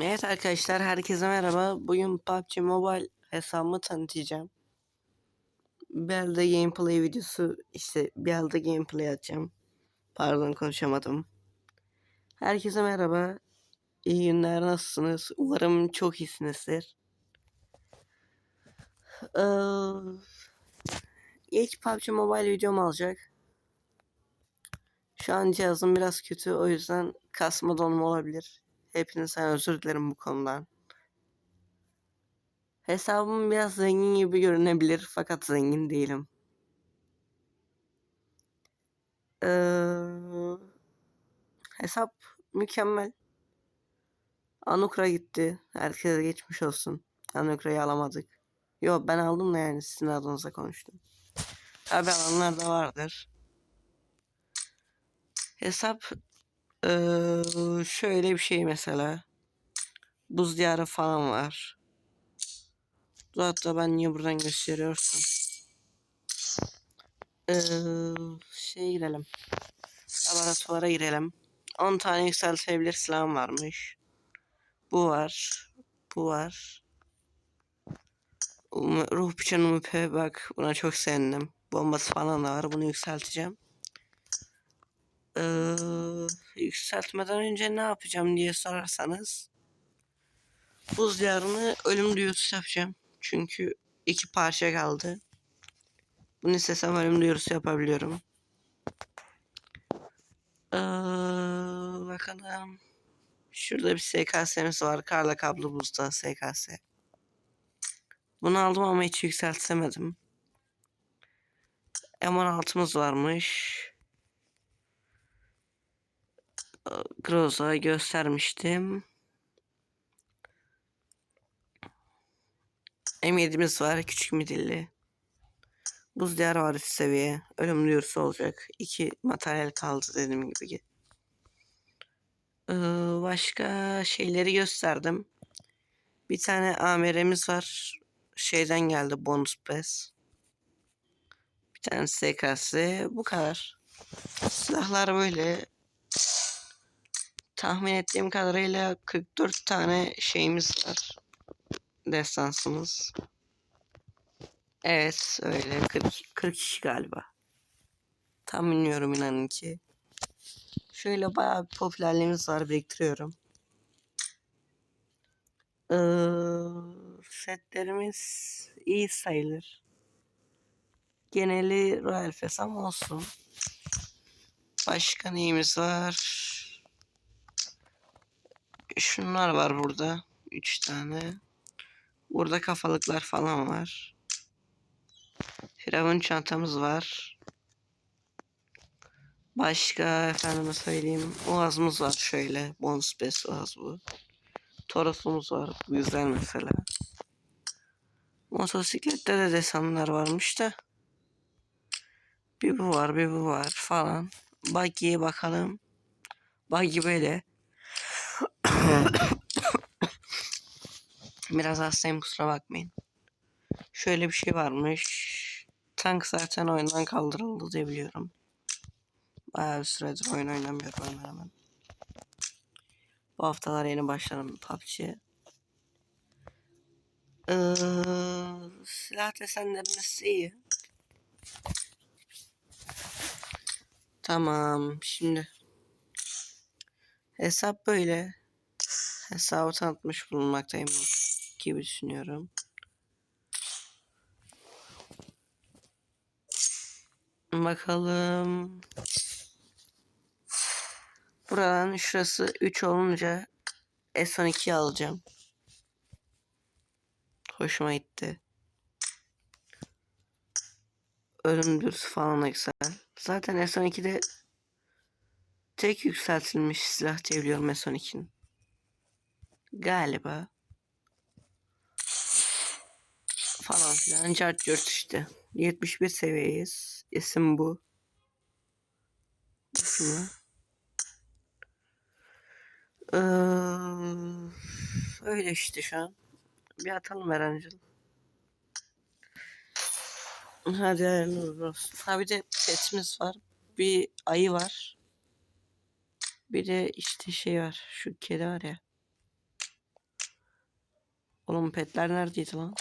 Evet arkadaşlar herkese merhaba. Bugün PUBG Mobile hesabımı tanıtacağım. Bir elde gameplay videosu işte bir elde gameplay atacağım. Pardon konuşamadım. Herkese merhaba. İyi günler nasılsınız? Umarım çok iyisinizdir. Ee, ilk PUBG Mobile videom olacak. Şu an cihazım biraz kötü o yüzden kasma donma olabilir. Hepinizden özür dilerim bu konudan. Hesabım biraz zengin gibi görünebilir fakat zengin değilim. Ee, hesap mükemmel. Anukra gitti. Herkese geçmiş olsun. Anukra'yı alamadık. Yo ben aldım da yani sizin adınıza konuştum. Tabi alanlar da vardır. Hesap ee, şöyle bir şey mesela. Buz diyarı falan var. Hatta ben niye buradan gösteriyorsam. Ee, şey girelim. Laboratuvara girelim. 10 tane yükseltebilir silahım varmış. Bu var. Bu var. Ruh bıçağını müpe bak buna çok sevindim. Bombası falan da var. Bunu yükselteceğim. Ee, yükseltmeden önce ne yapacağım diye sorarsanız buz diyarını ölüm duyurusu yapacağım. Çünkü iki parça kaldı. Bunu istesem ölüm duyurusu yapabiliyorum. Ee, bakalım. Şurada bir SKS'miz var. Karla kablo buzda SKS. Bunu aldım ama hiç yükseltemedim. M16'mız varmış. Groza göstermiştim. M7'miz var küçük midilli. Buz diyar var seviye. Ölüm duyurusu olacak. İki materyal kaldı dediğim gibi. Ee, başka şeyleri gösterdim. Bir tane AMR'miz var. Şeyden geldi bonus pes. Bir tane SKS. Bu kadar. Silahlar böyle tahmin ettiğim kadarıyla 44 tane şeyimiz var. Destansımız. Evet öyle 40, 40 kişi galiba. Tam bilmiyorum inanın ki. Şöyle bayağı bir popülerliğimiz var biriktiriyorum. Ee, setlerimiz iyi sayılır. Geneli Royal Fesam olsun. Başka neyimiz var? Şunlar var burada. Üç tane. Burada kafalıklar falan var. Firavun çantamız var. Başka efendime söyleyeyim. Oğazımız var şöyle. Bonus best oğaz bu. Torosumuz var. Güzel mesela. Motosiklette de desenler varmış da. Bir bu var bir bu var falan. Buggy'ye bakalım. Buggy böyle. Biraz hastayım kusura bakmayın. Şöyle bir şey varmış. Tank zaten oyundan kaldırıldı diye biliyorum. Bayağı bir süredir oyun oynamıyorum hemen hemen. Bu haftalar yeni başladım PUBG'ye. Ee, silah desenlerimiz iyi. Tamam şimdi hesap böyle hesabı tanıtmış bulunmaktayım gibi düşünüyorum. Bakalım. Buradan şurası 3 olunca S12'yi alacağım. Hoşuma gitti. Ölüm dürüsü falan da güzel. Zaten S12'de tek yükseltilmiş silah diye biliyorum S12'nin. Galiba. Falan filan. Cart işte. 71 seviyeyiz. İsim bu. Şunu. Ee, öyle işte şu an. Bir atalım Erancıl. Hadi hayırlı olsun. Ha bir de petimiz var. Bir ayı var. Bir de işte şey var. Şu kedi var ya. Oğlum petler neredeydi lan?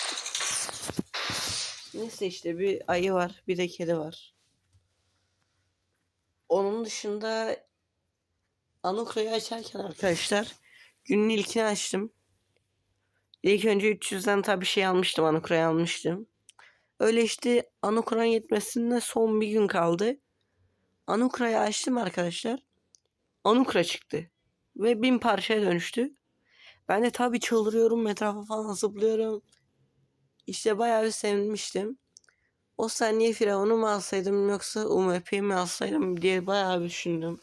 Neyse işte bir ayı var, bir de kedi var. Onun dışında Anukra'yı açarken arkadaşlar günün ilkini açtım. İlk önce 300'den tabii şey almıştım, Anukra'yı almıştım. Öyle işte Anukra'nın yetmesine son bir gün kaldı. Anukra'yı açtım arkadaşlar. Anukra çıktı. Ve bin parçaya dönüştü. Ben de tabii çıldırıyorum, etrafa falan zıplıyorum. İşte bayağı bir sevinmiştim. O saniye Firavun'u mu alsaydım yoksa UMP'yi mi alsaydım diye bayağı bir düşündüm.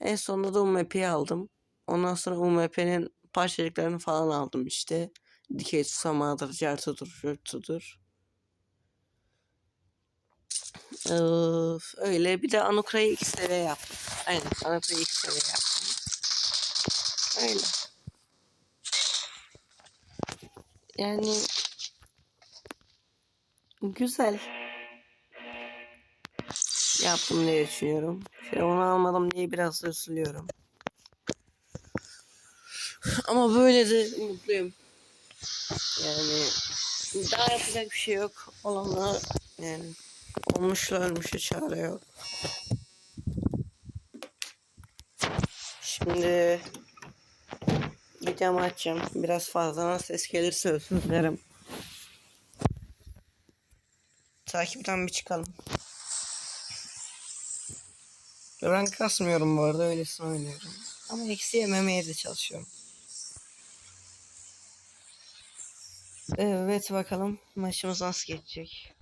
En sonunda da UMP'yi aldım. Ondan sonra UMP'nin parçacıklarını falan aldım işte. Dikey tutamağıdır, cartıdır. Öf, öyle bir de Anukra'yı seviye yaptım. Aynen Anukra'yı seviye yaptım. Öyle. Yani güzel yaptım diye düşünüyorum. Firavun'u almadım diye biraz üzülüyorum. Ama böyle de mutluyum. Yani daha yapacak bir şey yok. Olanlar yani olmuşla ölmüşe çare yok. Şimdi videomu açacağım. Biraz fazla ses gelirse özür dilerim. Takipten bir çıkalım. Ben kasmıyorum bu arada öylesine oynuyorum. Ama eksi yememeye de çalışıyorum. Evet bakalım maçımız nasıl geçecek.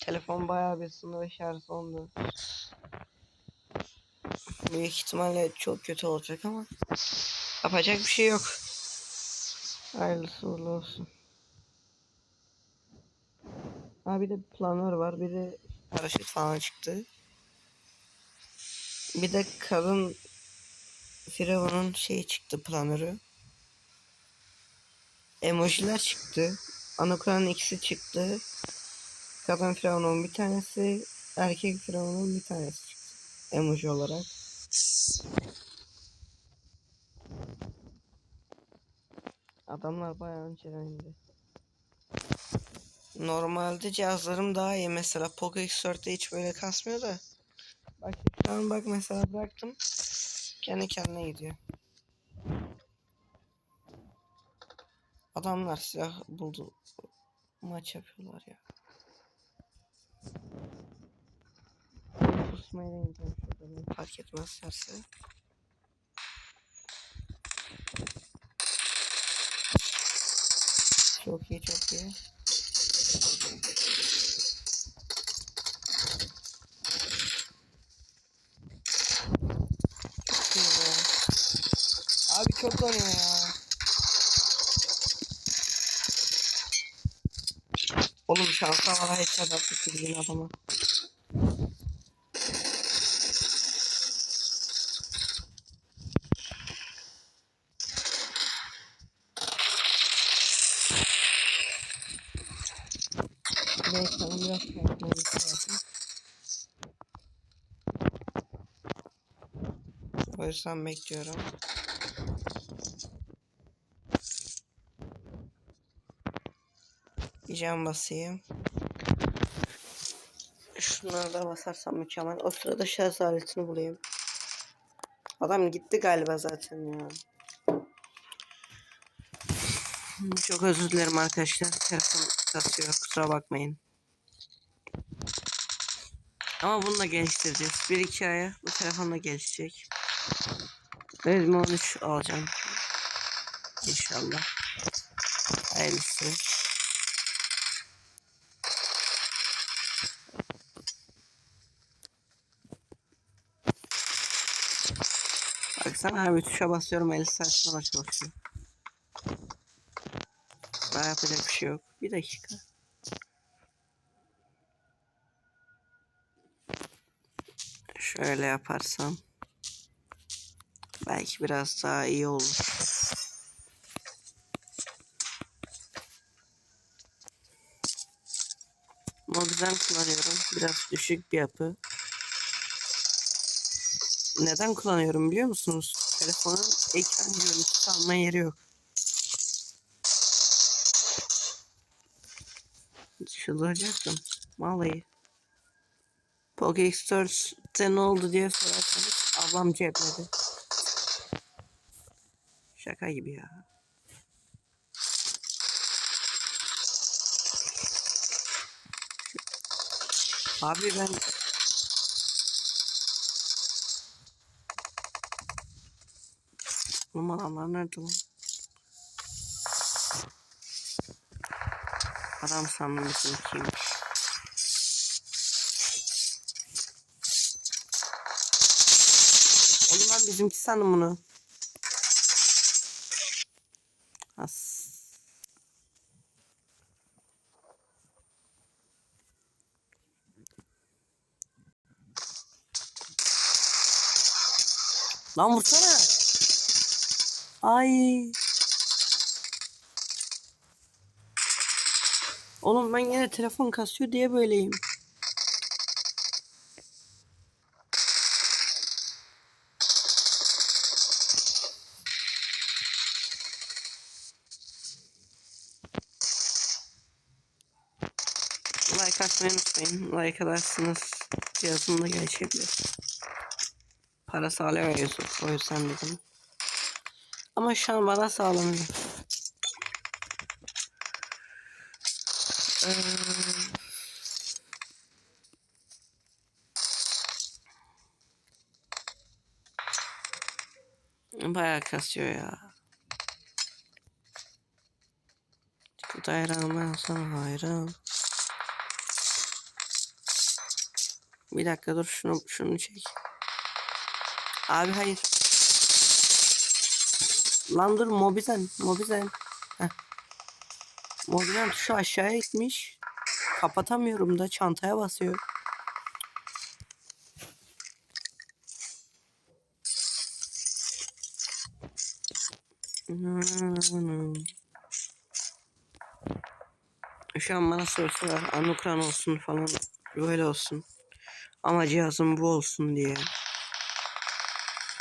Telefon bayağı bir sınırı şarj oldu. Büyük ihtimalle çok kötü olacak ama yapacak bir şey yok. Hayırlısı uğurlu olsun. Ha bir de planör var bir de paraşüt falan çıktı. Bir de kadın Firavun'un şeyi çıktı planörü. Emojiler çıktı. Anakuranın ikisi çıktı. Kadın Firavun'un bir tanesi, erkek Firavun'un bir tanesi çıktı. Emoji olarak. Adamlar bayağı önceden indi. Normalde cihazlarım daha iyi. Mesela Poco X4'te hiç böyle kasmıyor da. Bak an bak mesela bıraktım. Kendi kendine gidiyor. Adamlar silah buldu. Maç yapıyorlar ya. Susmayı şurada. Fark etmezlerse. Çok iyi çok iyi. Çok iyi. Abi çok donuyor ya. Oğlum şansa var headshot attık bildiğin adama. Yüzden bekliyorum. Bir cam basayım. Şunları da basarsam mükemmel. O sırada şarj aletini bulayım. Adam gitti galiba zaten ya. Çok özür dilerim arkadaşlar. Telefon kasıyor. Kusura bakmayın. Ama bunu da geliştireceğiz. Bir iki aya bu telefon da gelişecek. Redmi 13 alacağım. İnşallah. Hayırlısı. Baksana abi tuşa basıyorum 50 saat sonra çalışıyor. Daha yapacak bir şey yok. Bir dakika. Şöyle yaparsam belki biraz daha iyi olur. Modern kullanıyorum. Biraz düşük bir yapı. Neden kullanıyorum biliyor musunuz? Telefonun ekran görüntüsü alma yeri yok. Çıldıracaktım. Vallahi. Pokex 4'te ne oldu diye sorarsanız ablam cepledi. Şaka gibi ya. Abi ben Oğlum adamlar nerede lan? Adam sandım bizimkiymiş. Oğlum ben bizimki sandım bunu. Lan vursana. Ay. Oğlum ben yine telefon kasıyor diye böyleyim. Like atmayı unutmayın. Like edersiniz. Cihazım da geçebilir. Para sağlıyor Yusuf. O yüzden dedim. Ama şu an bana sağlamıyor. Ee, Bayağı kasıyor ya. Kut hayran ben sana hayran. Bir dakika dur şunu şunu çek. Abi hayır. Lan dur Mobizen. Mobizen. Heh. Mobizen tuşu aşağıya gitmiş. Kapatamıyorum da çantaya basıyor. Şu an bana sorsalar Anukran olsun falan böyle olsun. Ama cihazım bu olsun diye.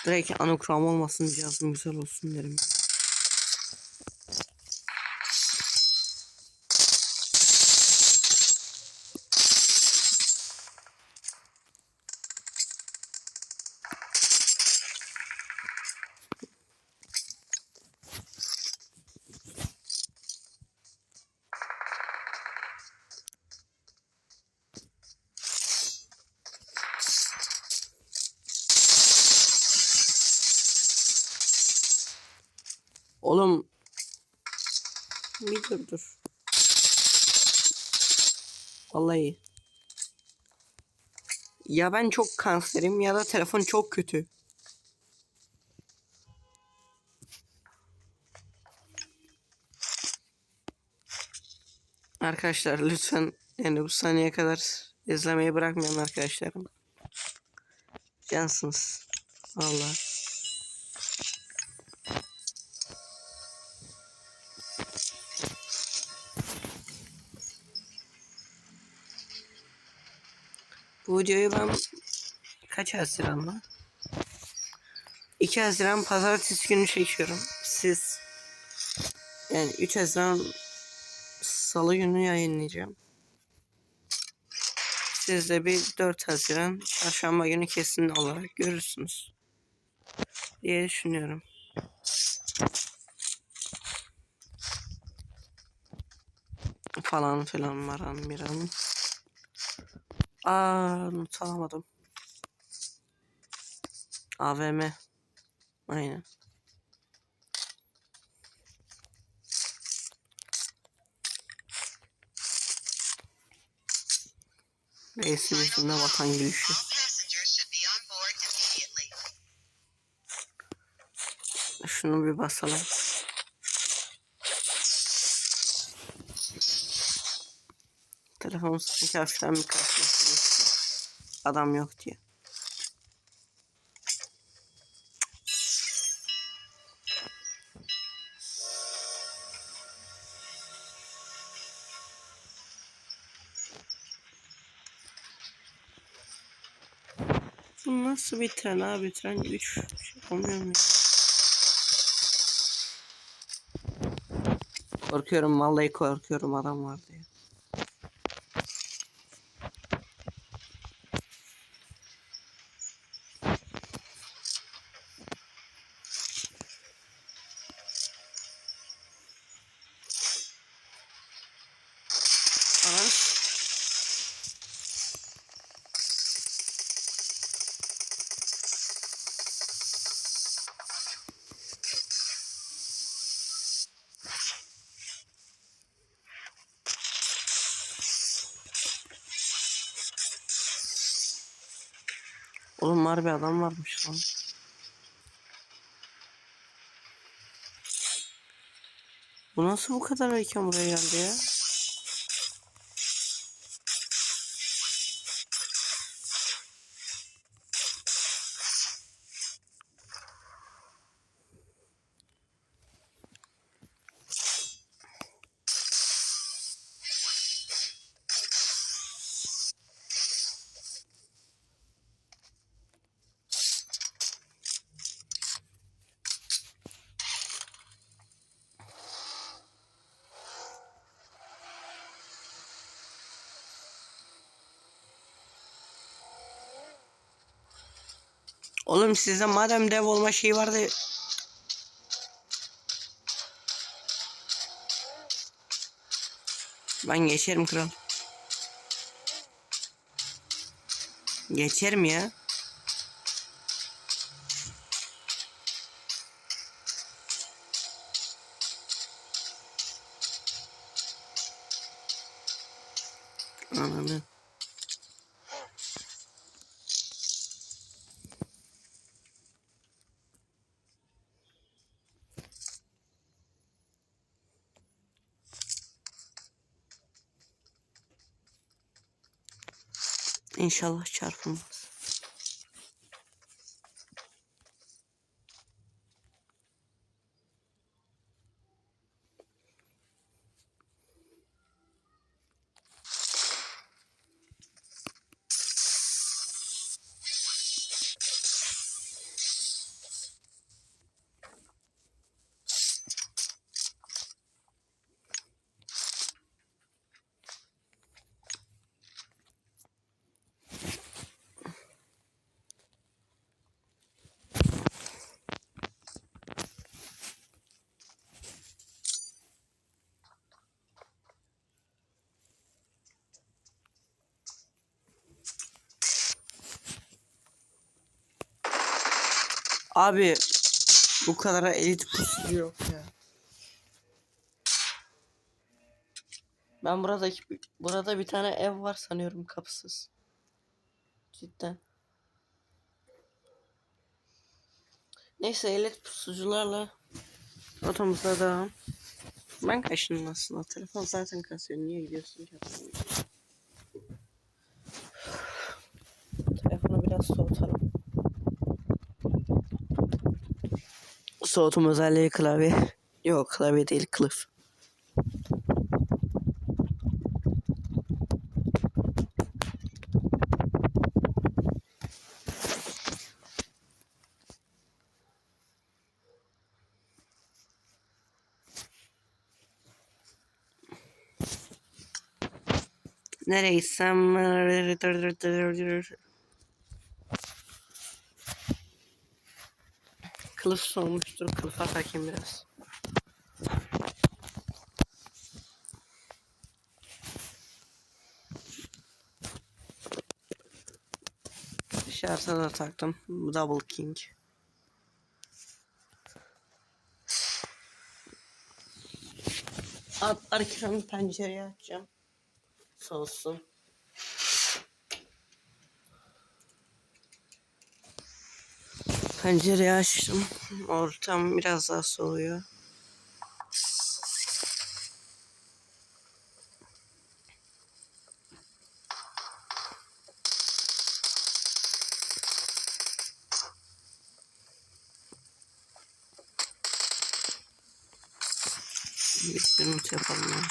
Direkt Anukram olmasın cihazım güzel olsun derim. Ya ben çok kanserim ya da telefon çok kötü. Arkadaşlar lütfen yani bu saniyeye kadar izlemeyi bırakmayın arkadaşlarım. Cansınız. Vallahi. Videoyu ben kaç Haziran'da? 2 Haziran pazartesi günü çekiyorum. Siz yani 3 Haziran salı günü yayınlayacağım. Siz de bir 4 Haziran çarşamba günü kesin olarak görürsünüz. Diye düşünüyorum. Falan filan maran miran. Aa not alamadım. AVM. Aynen. Reisin yüzünde vatan gülüşü. Şunu bir basalım. Telefon sanki hafiften bir kasması. Adam yok diye. Bu nasıl bir tren abi? Tren 3 şey olmuyor mu? Korkuyorum vallahi korkuyorum adam var diye. Bir adam varmış lan. Bu nasıl bu kadar erken buraya geldi ya? Oğlum sizde madem dev olma şeyi vardı. Ben geçerim kral. Geçerim ya. İnşallah çarpılmaz. Abi bu kadar elit pusu yok ya. Ben buradaki burada bir tane ev var sanıyorum kapısız. Cidden. Neyse elit pusucularla otomuzda devam. Ben kaçtım aslında. Telefon zaten kasıyor. Niye gidiyorsun ki? Telefonu biraz soğutalım. Soğutum özelliği klavye. Yok klavye değil kılıf. Nereye gitsem Kılıf soğumuştur. Kılıfa takayım biraz. Şarja da taktım. Double King. At arkadan pencereyi açacağım. Soğusun. Pencereyi açtım. Ortam biraz daha soğuyor. Bir yumurta yapalım ya.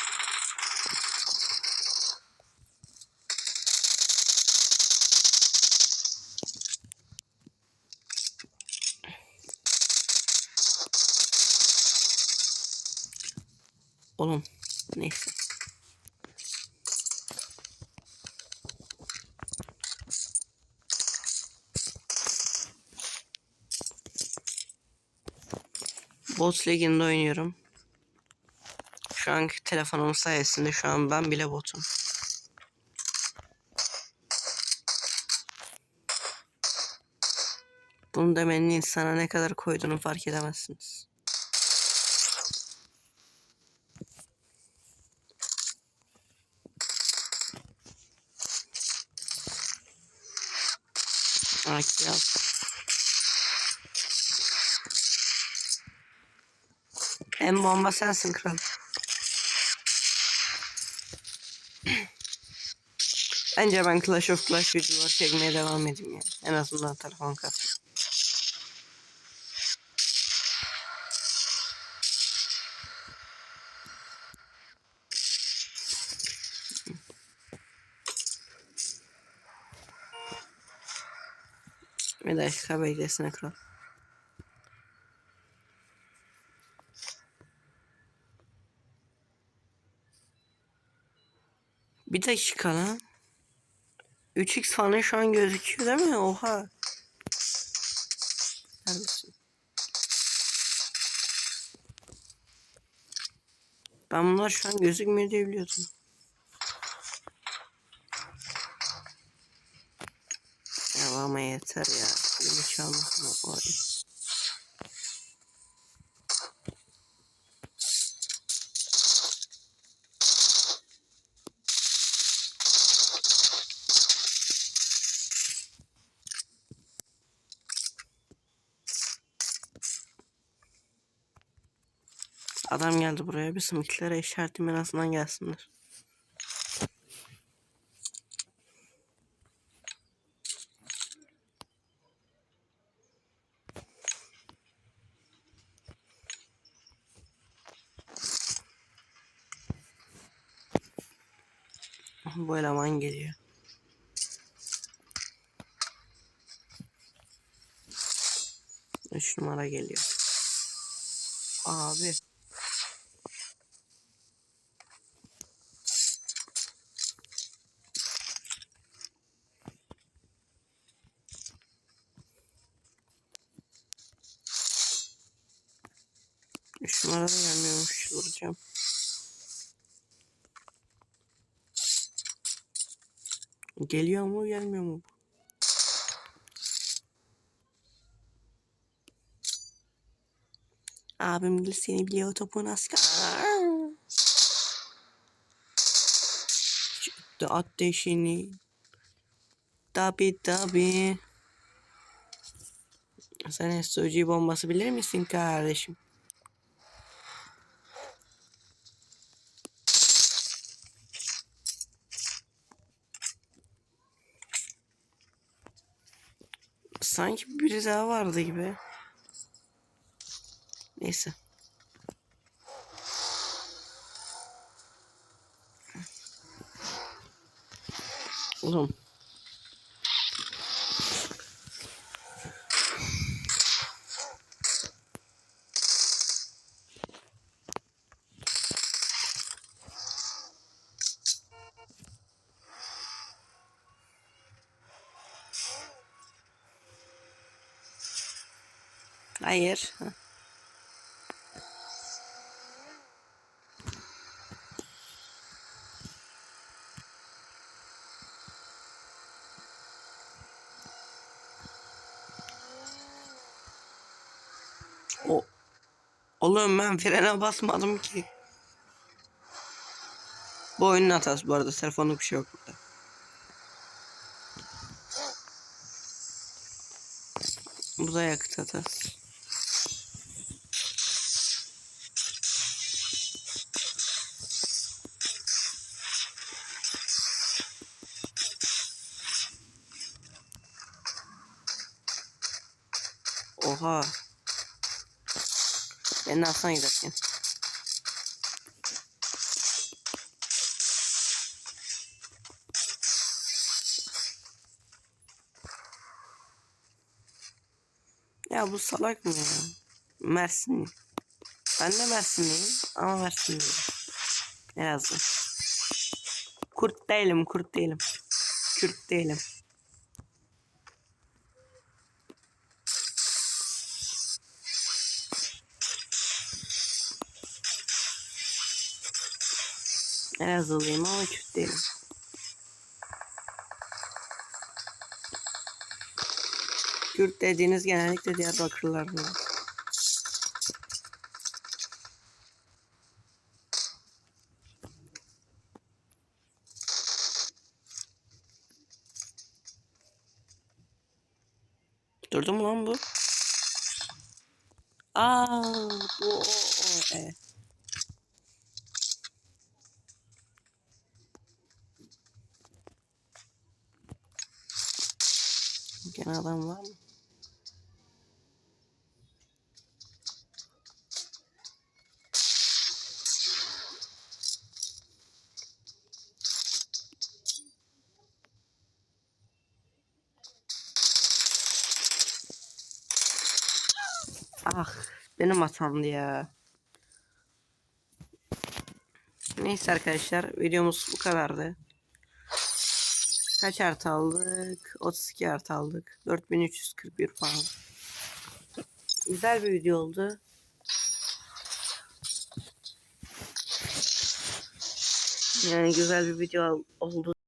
Oğlum neyse. Bot Ligi'nde oynuyorum. Şu anki telefonum sayesinde şu an ben bile botum. Bunu demenin insana ne kadar koyduğunu fark edemezsiniz. Al. En bomba sensin kral. Bence ben Clash of Clash videoları çekmeye devam edeyim ya. En azından telefon kasıyor. Dakika beklesene kral. Bir dakika lan. 3x falan şu an gözüküyor değil mi? Oha. Neredesin? Ben bunlar şu an gözükmüyor diye biliyordum. Ya ama yeter ya. Beni çalmasın var. Adam geldi buraya. Bir sımıklara işaretim en azından gelsinler. Eleman geliyor. Üç numara geliyor. Abi. Üç numara da gelmiyormuş. Vuracağım. Geliyor mu gelmiyor mu? Abim seni biliyor topun asker. Çıktı ateşini. Tabi tabi. Sen SOG bombası bilir misin kardeşim? Sanki biri daha vardı gibi. Neyse. Oğlum. Hayır. O Oğlum ben frene basmadım ki. Bu oyunun hatası bu arada. Telefonluk bir şey yok burada. Bu da yakıt hatası. Oha. Beni alsana giderken. Ya bu salak mı ya? Mersinli. Ben de Mersinliyim ama Mersinliyim. Elazığ. Kurt değilim, kurt değilim. Kürt değilim. Elazığlıyım ama Kürt değilim. Kürt dediğiniz genellikle Diyarbakırlılardır. Durdu mu lan bu? Aa bu o, o, e. Gene adam var mı? Ah benim hatamdı ya. Neyse arkadaşlar videomuz bu kadardı. Kaç artı aldık? 32 artı aldık. 4341 falan. Güzel bir video oldu. Yani güzel bir video oldu.